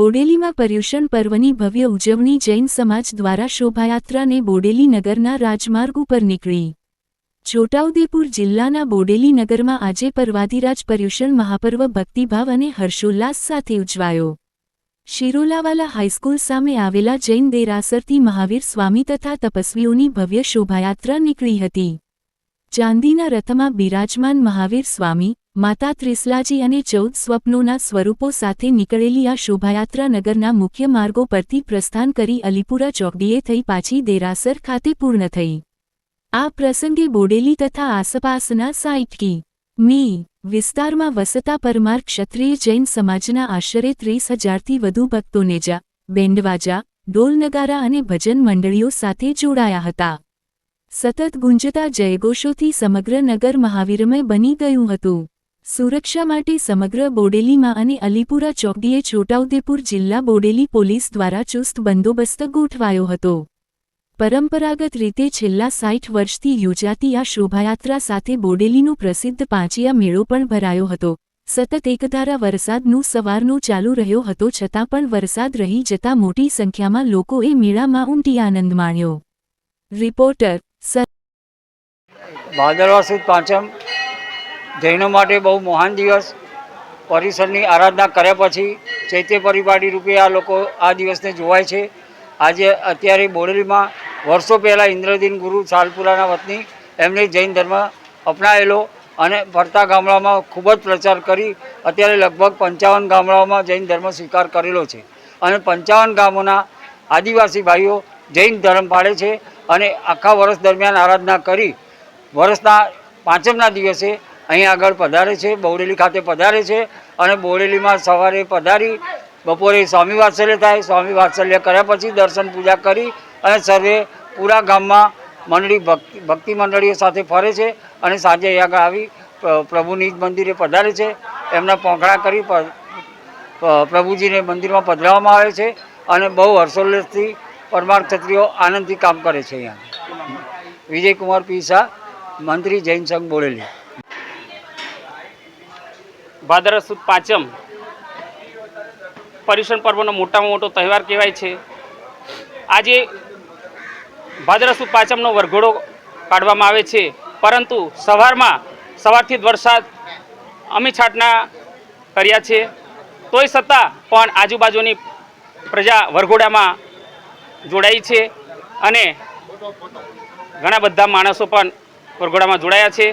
બોડેલીમાં પર્યુષણ પર્વની ભવ્ય ઉજવણી જૈન સમાજ દ્વારા શોભાયાત્રાને બોડેલી નગરના રાજમાર્ગ ઉપર નીકળી. છોટાઉદેપુર જિલ્લાના બોડેલી નગરમાં આજે પર્વાધિરાજ પર્યુષણ મહાપર્વ ભક્તિભાવ અને હર્ષોલ્લાસ સાથે ઉજવાયો. શિરોલાવાલા હાઈસ્કૂલ સામે આવેલા જૈન દેરાસરથી મહાવીર સ્વામી તથા તપસ્વીઓની ભવ્ય શોભાયાત્રા નીકળી હતી. ચાંદીના રથમાં બિરાજમાન મહાવીર સ્વામી, માતા ત્રિસલાજી અને ચૌદ સ્વપ્નોના સ્વરૂપો સાથે નીકળેલી આ શોભાયાત્રા નગરના મુખ્ય માર્ગો પરથી પ્રસ્થાન કરી અલીપુરા ચોકડીએ થઈ પાછી દેરાસર ખાતે પૂર્ણ થઈ. આ પ્રસંગે બોડેલી તથા આસપાસના સાઈટકી મી, વિસ્તારમાં વસતા પરમાર ક્ષત્રિય જૈન સમાજના આશરે ત્રીસ હજારથી વધુ ભક્તોને જા, બેન્ડવાજા ડોલનગારા અને ભજન મંડળીઓ સાથે જોડાયા હતા. સતત ગુંજતા જયઘોષોથી સમગ્ર નગર મહાવીરમય બની ગયું હતું. સુરક્ષા માટે સમગ્ર બોડેલીમાં અને અલીપુરા ચોકડીએ છોટાઉદેપુર જિલ્લા બોડેલી પોલીસ દ્વારા ચુસ્ત બંદોબસ્ત ગોઠવાયો હતો. પરંપરાગત રીતે છેલ્લા સાઠ વર્ષથી યોજાતી આ શોભાયાત્રા સાથે બોડેલીનો પ્રસિદ્ધ પાંચિયા મેળો પણ ભરાયો હતો. સતત એકધારા વરસાદનું સવારનો ચાલુ રહ્યો હતો છતાં પણ વરસાદ રહી જતા મોટી સંખ્યામાં લોકોએ મેળામાં ઉમટી આનંદ માણ્યો. રિપોર્ટર ભાદરવા સુદ પાંચમ. જૈનો માટે બહુ મહાન દિવસ. પરિસરની આરાધના કર્યા પછી ચૈત્ય પરિપાટી રૂપે આ લોકો આ દિવસને જોવાય છે. આજે અત્યારે બોડેલીમાં વર્ષો પહેલાં ઇન્દ્રદીન ગુરુ સાલપુરાના વતની એમણે જૈન ધર્મ અપનાવેલો અને ફરતા ગામડામાં ખૂબ જ પ્રચાર કરી અત્યારે લગભગ પંચાવન ગામડાઓમાં જૈન ધર્મ સ્વીકાર કરેલો છે. અને પંચાવન ગામોના આદિવાસી ભાઈઓ જૈન ધર્મ પાળે છે અને આખા વર્ષ દરમિયાન આરાધના કરી વર્ષના પાંચમના દિવસે અહીં આગળ પધારે છે બોડેલી ખાતે પધારે છે અને બોરેલીમાં સવારે પધારી, બપોરે સ્વામી વાત્સલ્ય થાય, સ્વામી વાત્સલ્ય કર્યા પછી દર્શન પૂજા કરી અને સર્વે પૂરા ગામમાં મંડળી ભક્તિ ભક્તિ મંડળીઓ સાથે ફરે છે અને સાંજે અહીં આગળ આવી પ્રભુની પ્રભુની મંદિરે પધારે છે. એમના પોંખડા કરી પ્રભુજીને મંદિરમાં પધરાવવામાં આવે છે અને બહુ હર્ષોલ્લાસથી પરમાર ક્ષત્રિયો આનંદથી કામ કરે છે અહીંયા. વિજયકુમાર પીસા, મંત્રી જૈન સંઘ બોલેલી ભાદરવ સુદ પાંચમ. પર્યુષણ પર્વનો મોટામાં મોટો તહેવાર કહેવાય છે. આજે ભાદરવ સુદ પાંચમનો વરઘોડો કાઢવામાં આવે છે. પરંતુ સવારમાં, સવારથી જ વરસાદ અમી છાટના કર્યા છે. તોય છતાં પણ આજુબાજુની પ્રજા વરઘોડામાં જોડાઈ છે અને ઘણા બધા માણસો પણ વરઘોડામાં જોડાયા છે.